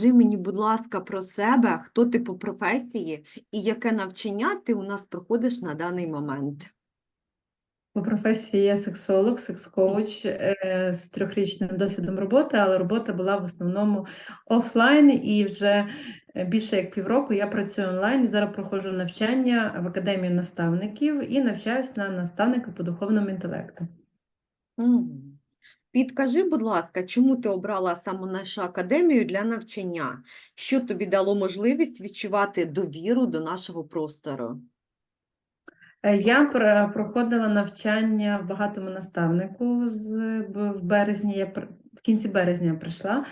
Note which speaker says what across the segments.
Speaker 1: Скажи мені, будь ласка, про себе, хто ти по професії? І яке навчання ти у нас проходиш на даний момент?
Speaker 2: По професії я сексолог, секс-коуч е, з трьохрічним досвідом роботи, але робота була в основному офлайн, і вже е, більше як півроку я працюю онлайн. І зараз проходжу навчання в академії наставників і навчаюсь на наставника по духовному інтелекту.
Speaker 1: Підкажи, будь ласка, чому ти обрала саме нашу академію для навчання? Що тобі дало можливість відчувати довіру до нашого простору?
Speaker 2: Е, Я пр- проходила навчання в багатому наставнику з, в березні. Я в кінці березня прийшла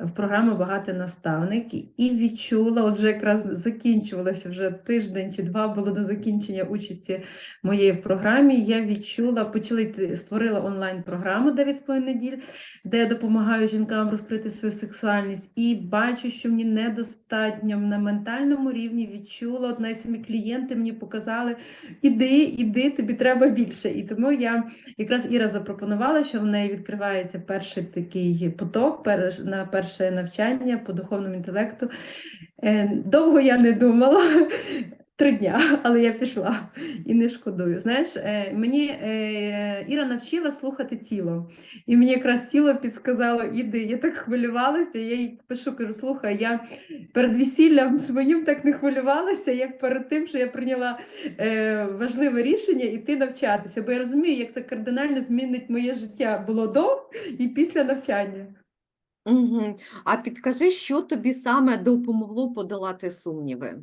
Speaker 2: в програму Багатий наставник і відчула, от вже якраз закінчувалося вже тиждень чи два було до закінчення участі моєї в програмі. Я відчула, почали створила онлайн-програму 9,5 неділь, де я допомагаю жінкам розкрити свою сексуальність, і бачу, що мені недостатньо на ментальному рівні відчула. От самі клієнти мені показали, іди, іди, тобі треба більше. І тому я якраз Іра запропонувала, що в неї відкривається перший такий поток на перше навчання по духовному інтелекту. Е, Довго я не думала. Три дня, але я пішла і не шкодую. Знаєш, е, мені е, Іра навчила слухати тіло, і мені якраз тіло підсказало, іди. Я так хвилювалася. Я їй пишу, кажу, слухай, я перед весіллям своїм так не хвилювалася, як перед тим, що я прийняла е, важливе рішення іти навчатися. Бо я розумію, як це кардинально змінить моє життя було до і після навчання.
Speaker 1: Угу. А підкажи, що тобі саме допомогло подолати сумніви?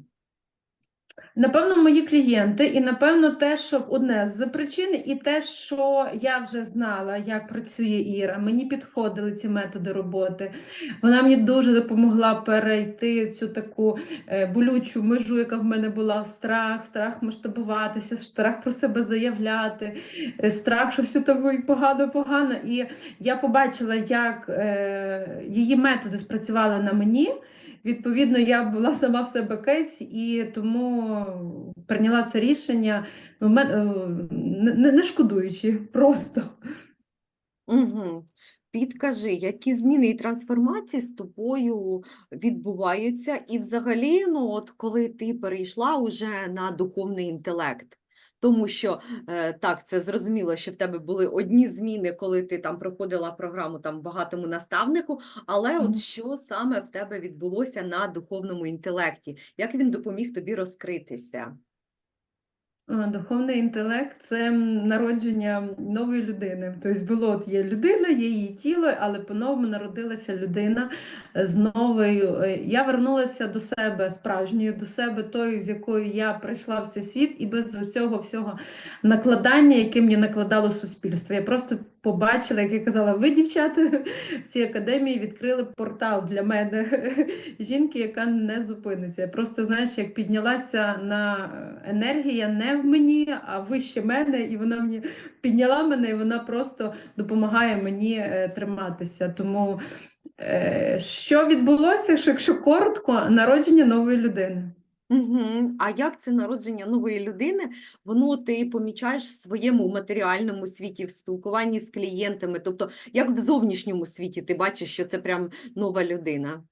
Speaker 2: Напевно, мої клієнти, і напевно, те, що одне з причин, і те, що я вже знала, як працює Іра. Мені підходили ці методи роботи. Вона мені дуже допомогла перейти цю таку е, болючу межу, яка в мене була: страх, страх масштабуватися, страх про себе заявляти, е, страх, що все тобі погано, погано. І я побачила, як е, її методи спрацювали на мені. Відповідно, я була сама в себе кейс і тому прийняла це рішення, е, не шкодуючи, просто.
Speaker 1: Угу. Підкажи, які зміни і трансформації з тобою відбуваються, і взагалі, ну от коли ти перейшла уже на духовний інтелект? Тому що е, так, це зрозуміло, що в тебе були одні зміни, коли ти там проходила програму там багатому наставнику, але от що саме в тебе відбулося на духовному інтелекті? Як він допоміг тобі розкритися?
Speaker 2: Е, Духовний інтелект це народження нової людини. Тобто було от є людина, є її тіло, але по-новому народилася людина з новою. е, Я вернулася до себе справжньою, до себе тою, з якою я прийшла в цей світ, і без цього всього накладання, яке мені накладало суспільство. Я просто побачила, як я казала, ви, дівчата, в цій академії відкрили портал для мене жінки, яка не зупиниться. Просто знаєш, як піднялася на енергія не в мені, а вище мене, і вона мені підняла мене, і вона просто допомагає мені е, триматися. Тому е, що відбулося, що якщо коротко, народження нової людини.
Speaker 1: Угу. А як це народження нової людини, воно ти помічаєш в своєму матеріальному світі, в спілкуванні з клієнтами, тобто як в зовнішньому світі ти бачиш, що це прям нова людина?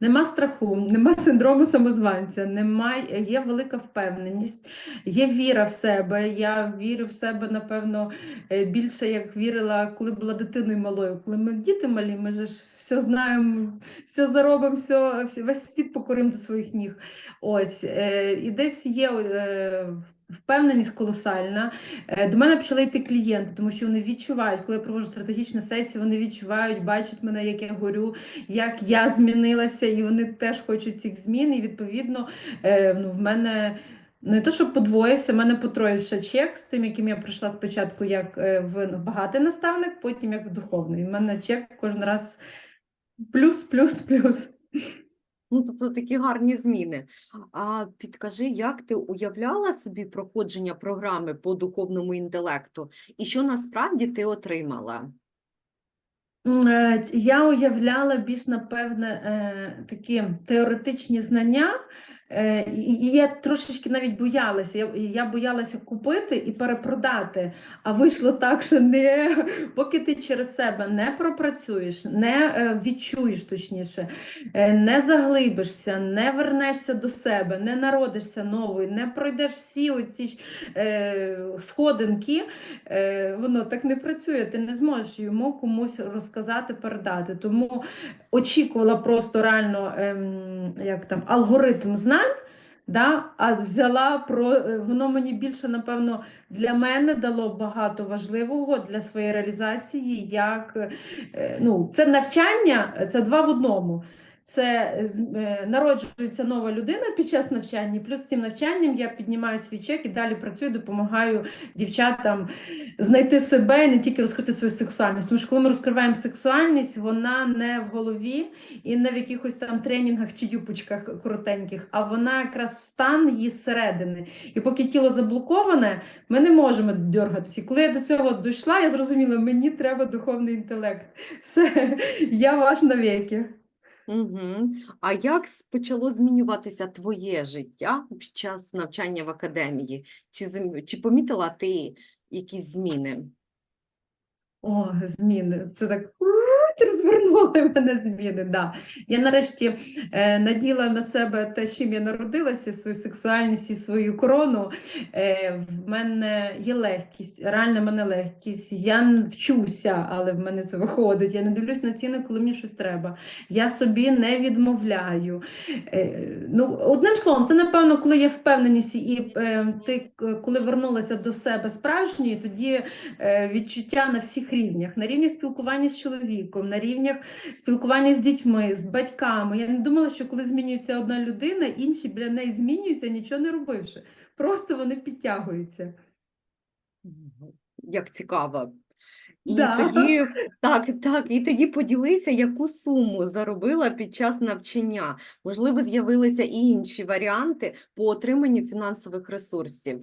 Speaker 2: Нема страху, нема синдрому самозванця, немає, є велика впевненість, є віра в себе. Я вірю в себе, напевно, е, більше як вірила, коли була дитиною малою. Коли ми діти малі, ми ж все знаємо, все заробимо, все, весь світ покоримо до своїх ніг. Ось, е, і десь є е, впевненість колосальна. Е, До мене почали йти клієнти, тому що вони відчувають, коли я проводжу стратегічні сесії, вони відчувають, бачать мене, як я горю, як я змінилася, і вони теж хочуть цих змін. І відповідно, е, ну, в мене не то, що подвоївся, в мене потроївся чек з тим, яким я прийшла спочатку як е, в багатий наставник, потім як в духовний. У мене чек кожен раз плюс, плюс, плюс.
Speaker 1: Ну, тобто такі гарні зміни. А підкажи, як ти уявляла собі проходження програми по духовному інтелекту, і що насправді ти отримала?
Speaker 2: Е, Я уявляла більш, напевне, е, такі теоретичні знання, і, і я трошечки навіть боялася. Я, я боялася купити і перепродати. А вийшло так, що не поки ти через себе не пропрацюєш, не е, відчуєш точніше, е, не заглибишся, не вернешся до себе, не народишся новою, не пройдеш всі оці е, сходинки, е, воно так не працює. Ти не зможеш йому комусь розказати, передати. Тому очікувала просто реально ем, як там, алгоритм знань. Да, а взяла про е, воно мені більше, напевно, для мене дало багато важливого для своєї реалізації. Як е, ну, це навчання, це два в одному. Це е, народжується нова людина під час навчання, плюс цим навчанням я піднімаю свій чек і далі працюю, допомагаю дівчатам знайти себе і не тільки розкрити свою сексуальність. Тому що коли ми розкриваємо сексуальність, вона не в голові і не в якихось там тренінгах чи юпочках коротеньких, а вона якраз в стан її зсередини. І поки тіло заблоковане, ми не можемо дергатися. Коли я до цього дійшла, я зрозуміла, мені треба духовний інтелект. Все, я ваш навіки.
Speaker 1: Угу. А як почало змінюватися твоє життя під час навчання в академії? Чи, зам- чи помітила ти якісь зміни?
Speaker 2: О, зміни. Це так розвернули мене зміни. Да. Я нарешті е, наділа на себе те, чим я народилася, свою сексуальність і свою корону. Е, в мене є легкість, реально в мене легкість. Я вчуся, але в мене це виходить. Я не дивлюсь на ціни, коли мені щось треба. Я собі не відмовляю. Е, ну, одним словом, це напевно, коли є впевненість, і е, ти коли вернулася до себе справжньої, тоді е, відчуття на всіх рівнях, на рівні спілкування з чоловіком, на рівнях спілкування з дітьми, з батьками. Я не думала, що коли змінюється одна людина, інші біля неї змінюються, нічого не робивши. Просто вони підтягуються.
Speaker 1: Як цікаво. І
Speaker 2: Да.
Speaker 1: тоді, так, так, і тоді поділися, яку суму заробила під час навчання. Можливо, з'явилися і інші варіанти по отриманню фінансових ресурсів.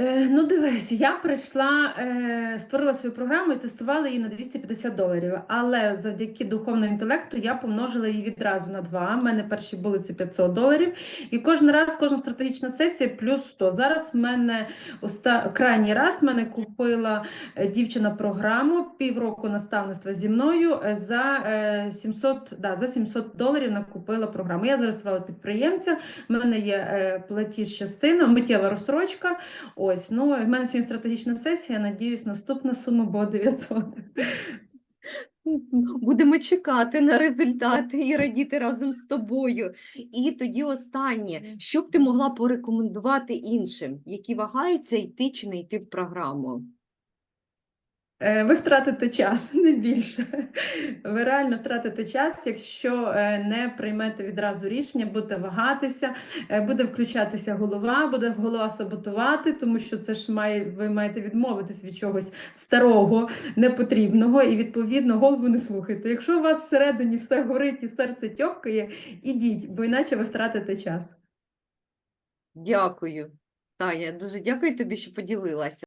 Speaker 2: Е, ну, дивись, я прийшла, е, створила свою програму і тестувала її на 250 доларів. Але завдяки духовному інтелекту я помножила її відразу на два. У мене перші були це 500 доларів. І кожен раз, кожна стратегічна сесія плюс 100. Зараз в мене оста... крайній раз в мене купила е, дівчина програму півроку наставництва зі мною за е, 700, да, за 700 доларів накупила програму. Я зареєструвала підприємця. У мене є платіж частина, миттєва розстрочка. Ось, ну, в мене сьогодні стратегічна сесія. Надіюсь, наступна сума буде 900.
Speaker 1: Будемо чекати на результати і радіти разом з тобою. І тоді останнє, що б ти могла порекомендувати іншим, які вагаються йти чи не йти в програму?
Speaker 2: Е, Ви втратите час, не більше. Ви реально втратите час, якщо е, не приймете відразу рішення, будете вагатися, е, буде включатися голова, буде голова саботувати, тому що це ж має, ви маєте відмовитись від чогось старого, непотрібного, і відповідно голову не слухайте. Якщо у вас всередині все горить і серце тьохкає, ідіть, бо іначе ви втратите час.
Speaker 1: Дякую, Таня. Дуже дякую тобі, що поділилася.